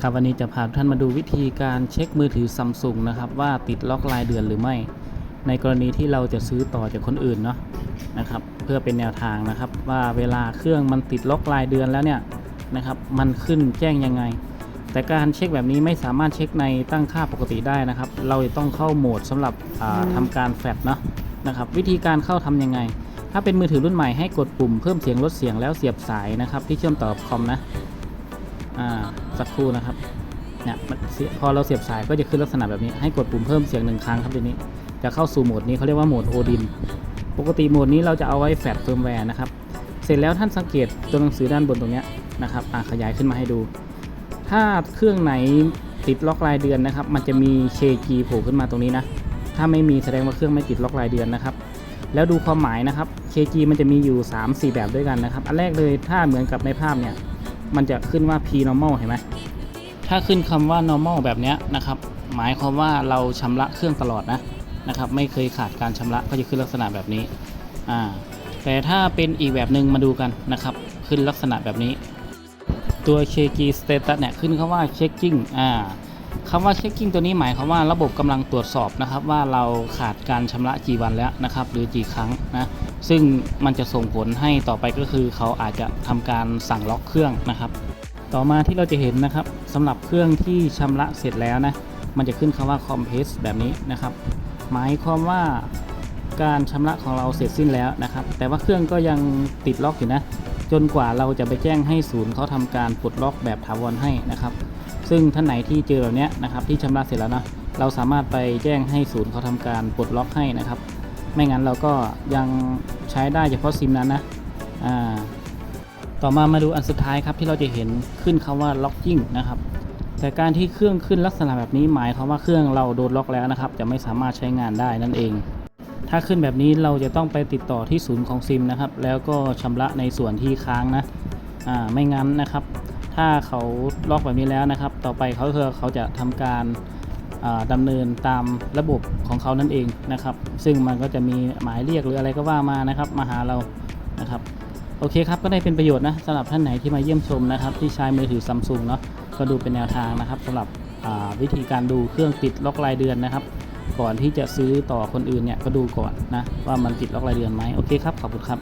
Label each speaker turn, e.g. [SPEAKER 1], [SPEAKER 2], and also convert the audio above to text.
[SPEAKER 1] ครับวันนี้จะพาท่านมาดูวิธีการเช็คมือถือซัมซุงนะครับว่าติดล็อกรายเดือนหรือไม่ ในกรณีที่เราจะซื้อต่อจากคนอื่นเนาะนะครับ เพื่อเป็นแนวทางนะครับ ว่าเวลาเครื่องมันติดล็อกรายเดือนแล้วเนี่ยนะครับ มันขึ้นแจ้งยังไง แต่การเช็คแบบนี้ไม่สามารถเช็คในตั้งค่าปกติได้นะครับ เราจะต้องเข้าโหมดสำหรับอ่าทำการแฟลชเนาะนะครับ วิธีการเข้าทำยังไง ถ้าเป็นมือถือรุ่นใหม่ให้กดปุ่มเพิ่มเสียงลดเสียงแล้วเสียบสายนะครับ ที่เชื่อมต่อกับคอมนะ อ่าสักครู่นะครับเนี่ยพอเราเสียบสายก็จะขึ้นลักษณะแบบนี้ให้กดปุ่มเพิ่มเสียงหนึ่งครั้งครับทีนี้ จะเข้าสู่โหมดนี้เขาเรียกว่าโหมดโอดินปกติโหมดนี้เราจะเอาไว้แฟลชเฟิร์มแวร์นะครับ เสร็จแล้วท่านสังเกตตัวหนังสือด้านบนตรงเนี้ยนะครับอ่าขยายขึ้นมาให้ดู ถ้าเครื่องไหนติดล็อกรายเดือนนะครับ มันจะมี KG โผล่ขึ้นมาตรงนี้นะ ถ้าไม่มีแสดงว่าเครื่องไม่ติดล็อกรายเดือนนะครับ แล้วดูความหมายนะครับ KG มันจะมีอยู่ 3-4 แบบด้วยกันนะครับ อันแรกเลยถ้าเหมือนกับในภาพเนี่ย มันจะขึ้นว่า P normal เห็นไหมถ้าขึ้นคำว่า normal แบบนี้นะครับ หมายความว่าเราชำระเครื่องตลอดนะนะครับ ไม่เคยขาดการชำระก็จะขึ้นลักษณะแบบนี้อ่าแต่ถ้าเป็นอีกแบบหนึ่งมาดูกันนะครับ ขึ้นลักษณะแบบนี้ ตัว KG status เนี่ยขึ้นคาว่า checking อ่า คำว่า checking ตัวนี้หมายความว่าระบบกำลังตรวจสอบนะครับว่าเราขาดการชำระกี่วันแล้วนะครับหรือกี่ครั้งนะซึ่งมันจะส่งผลให้ต่อไปก็คือ เขาอาจจะทำการสั่งล็อกเครื่องนะครับ ต่อมาที่เราจะเห็นนะครับสำหรับเครื่องที่ชำระเสร็จแล้วนะมันจะขึ้นคำว่า compress แบบนี้นะครับ หมายความว่าการชำระของเราเสร็จสิ้นแล้วนะครับ แต่ว่าเครื่องก็ยังติดล็อกอยู่นะ จนกว่าเราจะไปแจ้งให้ศูนย์เขาทำการปลดล็อกแบบถาวรให้นะครับ ซึ่งท่านไหนที่เจอแบบนี้นะครับที่ชำระเสร็จแล้วนะเราสามารถไปแจ้งให้ศูนย์เขาทำการปลดล็อกให้นะครับ ไม่งั้นเราก็ยังใช้ได้เฉพาะซิมนั้นนะอ่าต่อมามาดูอันสุดท้ายครับที่เราจะเห็นขึ้นคำว่า locking นะครับแต่การที่เครื่องขึ้นลักษณะแบบนี้หมายความว่าเครื่องเราโดนล็อกแล้วนะครับ จะไม่สามารถใช้งานได้นั่นเอง ถ้าขึ้นแบบนี้เราจะต้องไปติดต่อที่ศูนย์ของซิมนะครับ แล้วก็ชำระในส่วนที่ค้างนะ อ่า ไม่งั้นนะครับ ถ้าเขาล็อกแบบนี้แล้วนะครับ ต่อไปเขาคือเขาจะทำการอ่าดำเนินตามระบบของเขานั่นเองนะครับ ซึ่งมันก็จะมีหมายเรียกหรืออะไรก็ว่ามานะครับ มาหาเรานะครับโอเคครับก็ได้เป็นประโยชน์นะสำหรับท่านไหนที่มาเยี่ยมชมนะครับ ที่ใช้มือถือซัมซุงเนาะก็ดูเป็นแนวทางนะครับสำหรับวิธีการดูเครื่องติดล็อกรายเดือนนะครับ ก่อนที่จะซื้อต่อคนอื่นเนี่ยก็ดูก่อนนะว่ามันติดล็อกรายเดือนไหมโอเคครับขอบคุณครับ